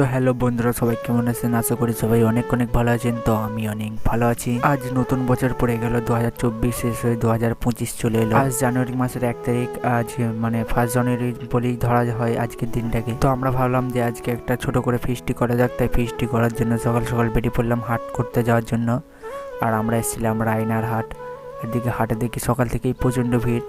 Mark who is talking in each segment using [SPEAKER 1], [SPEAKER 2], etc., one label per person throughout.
[SPEAKER 1] তো হ্যালো বন্ধুরা, সবাই কেমন আছেন? আশা করি সবাই অনেক অনেক ভালো আছেন। তো আমি অনেক ভালো আছি। আজ নতুন বছর পড়ে গেল দু হাজার চব্বিশ শেষ হয়ে দু হাজার পঁচিশ চলে এলো। আজ জানুয়ারি মাসের এক তারিখ, আজ মানে ফার্স্ট জানুয়ারি বলেই ধরা হয় আজকের দিনটাকে। তো আমরা ভাবলাম যে আজকে একটা ছোট করে ফিস্টি করা যাক। তাই ফিস্টি করার জন্য সকাল সকাল বেরিয়ে পড়লাম হাট করতে যাওয়ার জন্য। আর আমরা এসেছিলাম রায়নার হাট। এদিকে হাটে দেখি সকাল থেকেই প্রচণ্ড ভিড়।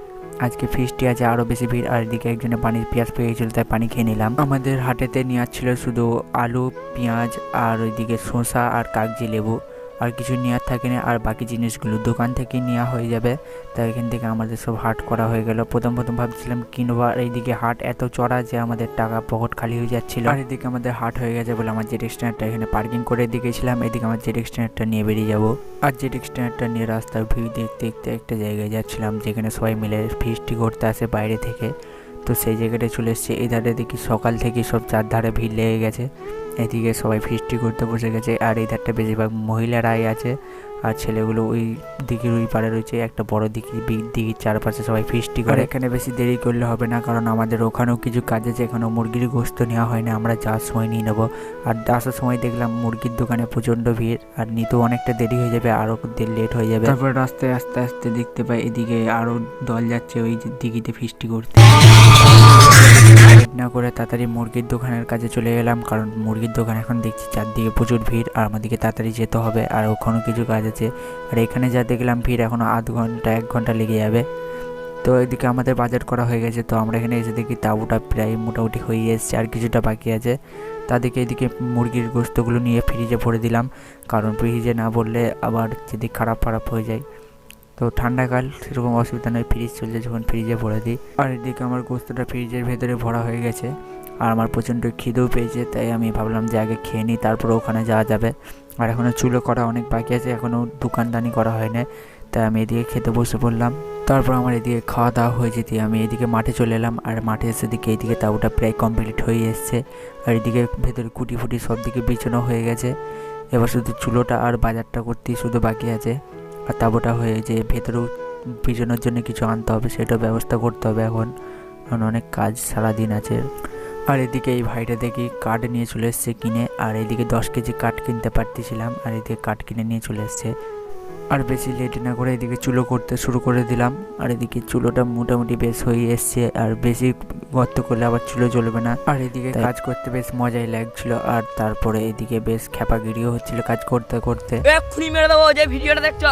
[SPEAKER 1] আজকে ফিস্টি আছে আরও বেশি ভিড়, আর এদিকে একজনে পানির পেঁয়াজ পেয়ে গেছিল, তাই পানি খেয়ে নিলাম। আমাদের হাটেতে নেওয়ার ছিল শুধু আলু, পেঁয়াজ, আর ওইদিকে শসা আর কাগজি লেবু। আর কিছু নেওয়ার থাকে না, আর বাকি জিনিসগুলো দোকান থেকে নেওয়া হয়ে যাবে। তাই এখান থেকে আমাদের সব হাট করা হয়ে গেল। প্রথম প্রথম ভাবছিলাম, কিনবো, আর এইদিকে হাট এত চড়া যে আমাদের টাকা পকেট খালি হয়ে যাচ্ছিল। আর এদিকে আমাদের হাট হয়ে গেছে বলে আমার জেট স্ট্যান্ডটা এখানে পার্কিং করে দিকেছিলাম এদিকে আমার জেট স্ট্যান্ডটা নিয়ে বেরিয়ে যাব। আর জেট স্ট্যান্ডটা নিয়ে রাস্তার ভিড় দেখতে দেখতে একটা জায়গায় যাচ্ছিলাম, যেখানে সবাই মিলে ফিস্টি করতে আসে বাইরে থেকে। তো সেই জায়গাটায় চলে এসছে। এই ধারে দেখি সকাল থেকে সব চারধারে ভিড় লেগে গেছে। এদিকে সবাই ফিস্টি করতে বসে গেছে আর এই ধারটা বেশিরভাগ মহিলারাই আছে আর ছেলেগুলো ওই দিকের ওই পাড়ে রয়েছে একটা বড় দিকে দিঘির চারপাশে সবাই ফিস্টি করে। এখানে বেশি দেরি করলে হবে না কারণ আমাদের ওখানেও কিছু কাজ আছে এখানেও মুরগির গোস্ত নেওয়া হয় না আমরা যাওয়ার সময় নিয়ে নেব। আর আসার সময় দেখলাম মুরগির দোকানে প্রচণ্ড ভিড় আর নিতেও অনেকটা দেরি হয়ে যাবে আরও লেট হয়ে যাবে। তারপর রাস্তায় আস্তে আস্তে দেখতে পাই এদিকে আরও দল যাচ্ছে ওই দিঘিতে ফিস্টি করতে। না করে তাড়াতাড়ি মুরগির দোকানের কাছে চলে গেলাম কারণ মুরগির দোকান এখন দেখছি চারদিকে প্রচুর ভিড়, আর আমাদেরকে তাড়াতাড়ি যেতে হবে, আর ওখানেও কিছু কাজ আছে। আর এখানে যা দেখলাম ভিড় এখনও আধ ঘণ্টা, এক ঘণ্টা লেগে যাবে। তো এদিকে আমাদের বাজার করা হয়ে গেছে, তো আমরা এখানে এসে দেখি তাঁবুটা প্রায় মোটামুটি হয়ে এসছে, আর কিছুটা বাকি আছে। তাদেরকে এদিকে মুরগির গোস্তগুলো নিয়ে ফ্রিজে ভরে দিলাম, কারণ ফ্রিজে না ভরলে আবার যদি খারাপ খারাপ হয়ে যায়। তো ঠান্ডাকাল সেরকম অসুবিধা নয় ফ্রিজ চলছে যখন ফ্রিজে ভরে দিই। আর এদিকে আমার গোস্তটা ফ্রিজের ভেতরে ভরা হয়ে গেছে, আর আমার প্রচণ্ড খিদেও পেয়েছে, তাই আমি ভাবলাম যে আগে খেয়ে নিই, তারপরে ওখানে যাওয়া যাবে। আর এখনও চুলো করা অনেক বাকি আছে এখনও দোকানদানি করা হয় না তাই আমি এদিকে খেতে বসে পড়লাম। তারপর আমার এদিকে খাওয়া দাওয়া হয়ে যেতে, আমি এদিকে মাঠে চলে এলাম, আর মাঠে এসে দিকে এদিকে তাবুটা প্রায় কমপ্লিট হয়ে এসছে, আর এদিকে ভেতরে কুটি ফুটি সব দিকে বিছানো হয়ে গেছে। এবার শুধু চুলোটা আর বাজারটা করতেই শুধু বাকি আছে। আর তাবুটা হয়ে যে ভেতরেও বিছানোর জন্য কিছু আনতে হবে সেটা ব্যবস্থা করতে হবে এখন। কারণ অনেক কাজ সারাদিন আছে। আর এদিকে এই ভাইটা দেখি কাঠ নিয়ে চলে এসছে কিনে আর এদিকে দশ কেজি কাঠ কিনতে পারতেছিলাম আর এদিকে কাঠ কিনে নিয়ে চলে এসছে। আর বেশি লেট না করে এদিকে চুলো করতে শুরু করে দিলাম। আর এদিকে চুলোটা মোটামুটি বেশ হয়ে এসছে আর বেশি গর্ত করলে আবার চুলো জ্বলবে না। আর এদিকে কাজ করতে বেশ মজাই লাগছিল আর তারপরে এদিকে বেশ খ্যাপাগিরিও হচ্ছিল কাজ করতে করতে।
[SPEAKER 2] এক্ষুনি মেরে দেবো যে ভিডিওটা দেখছ।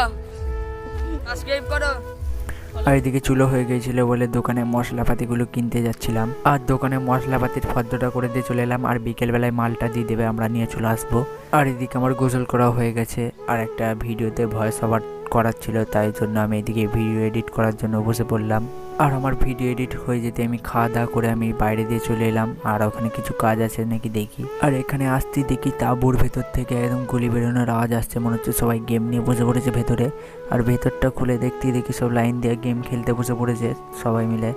[SPEAKER 1] আর এদিকে চুলো হয়ে গিয়েছিল বলে দোকানে মশলাপাতিগুলো কিনতে যাচ্ছিলাম। আর দোকানে মশলাপাতির ফর্দটা করে দিয়ে চলে এলাম আর বিকেলবেলায় মালটা দিয়ে দেবে আমরা নিয়ে চলে আসব। আর এদিকে আমার গোসল করা হয়ে গেছে আর একটা ভিডিওতে ভয়েস ওভার করার ছিল তাই জন্য আমি এদিকে ভিডিও এডিট করার জন্য বসে পড়লাম। আর আমার ভিডিও এডিট হয়ে যেতে আমি খাওয়া দাওয়া করে আমি বাইরে দিয়ে চলে এলাম, আর ওখানে কিছু কাজ আছে নাকি দেখি। আর এখানে আসতেই দেখি তাঁবুর ভেতর থেকে একদম গুলি বেরোনোর আওয়াজ আসছে, মনে হচ্ছে সবাই গেম নিয়ে বসে পড়েছে ভেতরে। আর ভেতরটা খুলে দেখতেই দেখি সব লাইন দিয়ে গেম খেলতে বসে পড়েছে সবাই মিলে।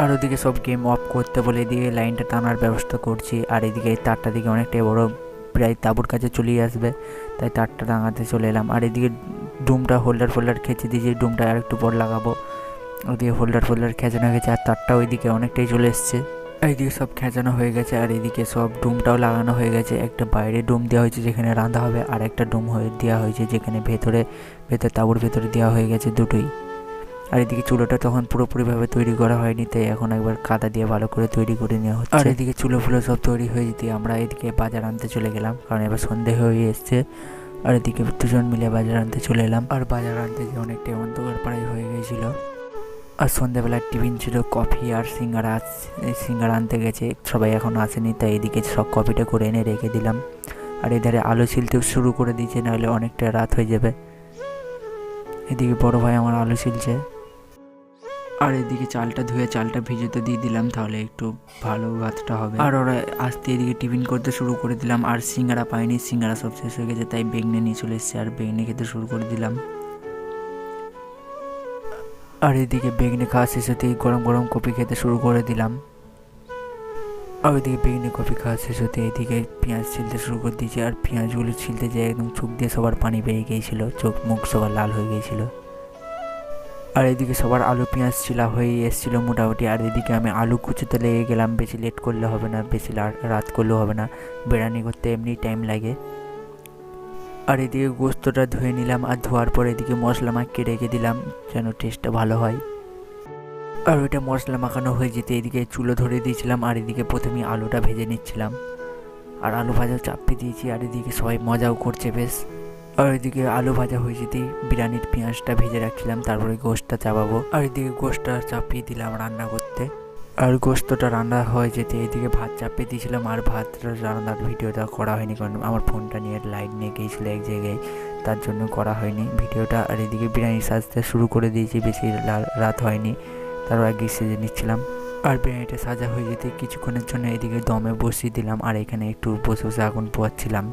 [SPEAKER 1] আর ওদিকে সব গেম অফ করতে বলে দিয়ে লাইনটা টানার ব্যবস্থা করছি, আর এদিকে তারটা দিকে অনেকটাই বড় প্রায় তাঁবুর কাছে চলেই আসবে। তাই তারটা টাঙাতে চলে এলাম। আর এদিকে ডুমটা হোল্ডার ফোল্ডার খেঁচে দিয়েছি ডুমটা আর একটু পর লাগাবো। ওদিকে হোল্ডার ফোল্ডার খেঁচানো গেছে, আর তারটা ওইদিকে অনেকটাই চলে এসছে। এইদিকে সব খেঁচানো হয়ে গেছে, আর এদিকে সব ডুমটাও লাগানো হয়ে গেছে। একটা বাইরে ডুম দেওয়া হয়েছে, যেখানে রাঁধা হবে, আর একটা ডুম হয়ে দেওয়া হয়েছে, যেখানে ভেতরে ভেতরে, তাঁবুর ভেতরে দেওয়া হয়ে গেছে দুটোই। আর এদিকে চুলোটা তখন পুরোপুরিভাবে তৈরি করা হয়নি তাই এখন একবার কাদা দিয়ে ভালো করে তৈরি করে নেওয়া হচ্ছে। আর। এদিকে চুলো ফুলো সব তৈরি হয়ে যেতে আমরা এদিকে বাজার আনতে চলে গেলাম কারণ এবার সন্ধে হয়ে এসছে। আর এদিকে দুজন মিলে বাজার আনতে চলে এলাম। আর বাজার আনতে যে অনেকটাই অন্ধকার পাড়াই হয়ে গিয়েছিল। আর সন্ধ্যেবেলায় টিফিন ছিল কফি আর সিঙ্গারা সিঙ্গারা আনতে গেছে সবাই এখন আসেনি তাই এদিকে সব কফিটা করে এনে রেখে দিলাম। আর এধারে আলু ছিলতেও শুরু করে দিয়েছে নাহলে অনেকটা রাত হয়ে যাবে। এদিকে বড় ভাই আমার আলু ছিলছে। আর এদিকে চালটা ধুয়ে চালটা ভিজোতে দিয়ে দিলাম, তাহলে একটু ভালো ভাতটা হবে। আর ওরা আসতে এদিকে টিফিন করতে শুরু করে দিলাম, আর সিঙ্গারা পাইনি, সিঙ্গারা সব শেষ হয়ে গেছে, তাই বেগনে নিয়ে চলে এসেছে, আর বেগনে খেতে শুরু করে দিলাম। আর এদিকে বেগনে খাওয়া শেষ হতেই গরম গরম কপি খেতে শুরু করে দিলাম। আর ওইদিকে বেগনে কফি খাওয়া শেষ হতে এদিকে পেঁয়াজ ছিলতে শুরু করে দিয়েছি, আর পেঁয়াজগুলো ছিলতে যেয়ে একদম চোখ দিয়ে সবার পানি বেরিয়ে গিয়েছিল, চোখ মুখ সবার লাল হয়ে গিয়েছিল। আর এদিকে সবার আলু, পেঁয়াজ ছিলা হয়ে এসেছিল মোটামুটি। আর এদিকে আমি আলু কুচোতে লেগে গেলাম, বেশি লেট করলে হবে না, বেশি রাত করলেও হবে না। বিরিয়ানি করতে এমনি টাইম লাগে। আর এদিকে গোস্তটা ধুয়ে নিলাম, আর ধোয়ার পর এদিকে মশলা মাখিয়ে রেখে দিলাম, যেন টেস্টটা ভালো হয়। আর ওইটা মশলা মাখানো হয়ে যেতে এদিকে চুলো ধরে দিয়েছিলাম, আর এদিকে প্রথমে আলুটা ভেজে নিচ্ছিলাম। আর আলু ভাজা চাপিয়ে দিয়েছি, আর এদিকে সবাই মজাও করছে, বেশ। আর এদিকে আলু ভাজা হয়ে যেতেই বিরিয়ানির পেঁয়াজটা ভেজে রাখছিলাম, তারপরে গোশতটা চাপাবো। আর এদিকে গোশতটা চাপিয়ে দিলাম রান্না করতে। আর গোস্তটা রান্না হয়ে যেতে এদিকে ভাত চাপিয়ে দিয়েছিলাম, আর ভাতটা রান্নার ভিডিওটা করা হয়নি কারণ আমার ফোনটা নিয়ে লাইট নিয়ে গিয়েছিল এক জায়গায়, তার জন্য করা হয়নি। ভিডিওটা আর এদিকে বিরিয়ানি সাজতে শুরু করে দিয়েছি, বেশি রাত হয়নি, তারপর আগে সেজে নিচ্ছিলাম। আর বিরিয়ানিটা সাজা হয়ে যেতে কিছুক্ষণের জন্য এদিকে দমে বসিয়ে দিলাম, আর এখানে একটু বসে বসে আগুন পোয়াচ্ছিলাম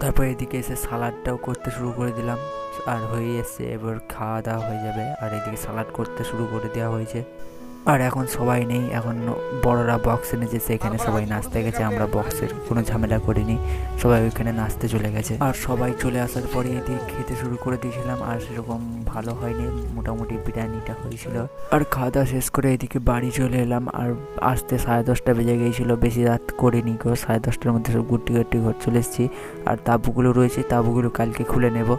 [SPEAKER 1] তারপর এদিকে এসে সালাডটাও করতে শুরু করে দিলাম। আর হয়ে এসছে এবার খাওয়া দাওয়া হয়ে যাবে। আর এদিকে সালাড করতে শুরু করে দেওয়া হয়েছে। আর এখন সবাই নেই, এখন বড়রা বক্স এনেছে সেখানে সবাই নাচতে গেছে, আমরা বক্সের কোনো ঝামেলা করিনি, সবাই ওইখানে নাচতে চলে গেছে। আর সবাই চলে আসার পরে এদিকে খেতে শুরু করে দিয়েছিলাম, আর সেরকম ভালো হয়নি, মোটামুটি বিরিয়ানিটা হয়েছিল। আর খাওয়া দাওয়া শেষ করে এদিকে বাড়ি চলে এলাম, আর আসতে সাড়ে দশটা বেজে গিয়েছিল বেশি রাত করিনি কেউ সাড়ে দশটার মধ্যে সব গুটি গুটি ঘর চলে এসেছি, আর তাঁবুগুলো রয়েছে, তাঁবুগুলো কালকে খুলে নেব।